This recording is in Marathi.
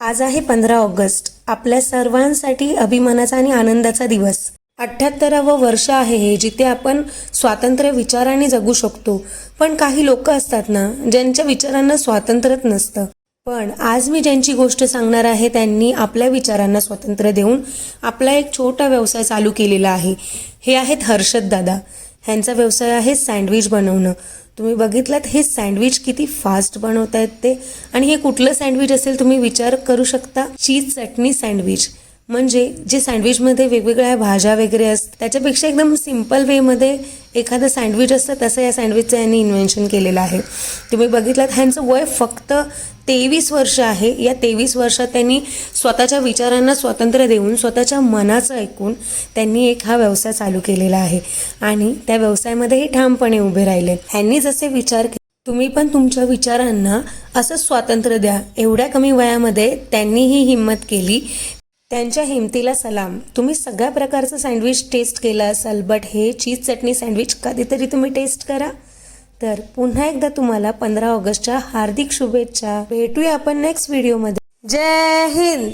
आज आहे पंधरा ऑगस्ट. आपल्या सर्वांसाठी अभिमानाचा आणि आनंदाचा दिवस. अठ्ठ्याहत्तरावं वर्ष आहे हे जिथे आपण स्वातंत्र्य विचाराने जगू शकतो. पण काही लोक असतात ना ज्यांच्या विचारांना स्वातंत्र्यच नसतं. पण आज मी ज्यांची गोष्ट सांगणार आहे त्यांनी आपल्या विचारांना स्वातंत्र्य देऊन आपला एक छोटा व्यवसाय चालू केलेला आहे. हे आहेत हर्षद दादा. ह्यांचा व्यवसाय आहे सँडविच बनवणं. तुम्ही बघितलात हे सँडविच किती फास्ट बनवतायत ते. आणि हे कुठलं सँडविच असेल तुम्ही विचार करू शकता चीज चटणी सँडविच. म्हणजे जे सँडविचमध्ये वेगवेगळ्या भाज्या वगैरे असतात त्याच्यापेक्षा एकदम सिंपल वेमध्ये एखादं सँडविच असतं तसं या सँडविचचं यांनी इन्व्हेन्शन केलेलं आहे. तुम्ही बघितलात ह्यांचं वय फक्त तेवीस वर्ष आहे. या तेवीस वर्षात त्यांनी स्वतःच्या विचारांना स्वातंत्र्य देऊन स्वतःच्या मनाचं ऐकून त्यांनी एक हा व्यवसाय चालू केलेला आहे. आणि त्या व्यवसायामध्येही ठामपणे उभे राहिले. ह्यांनी जसे विचार केले तुम्ही पण तुमच्या विचारांना असं स्वातंत्र्य द्या. एवढ्या कमी वयामध्ये त्यांनी ही हिंमत केली त्यांच्या हिमतीला सलाम. तुम्ही सगळ्या प्रकारचं सँडविच टेस्ट केलं असाल बट हे चीज चटणी सँडविच कधीतरी तुम्ही टेस्ट करा. तर पुन्हा एकदा तुम्हाला पंधरा ऑगस्टच्या हार्दिक शुभेच्छा. भेटूया आपण नेक्स्ट व्हिडिओमध्ये जय हिंद!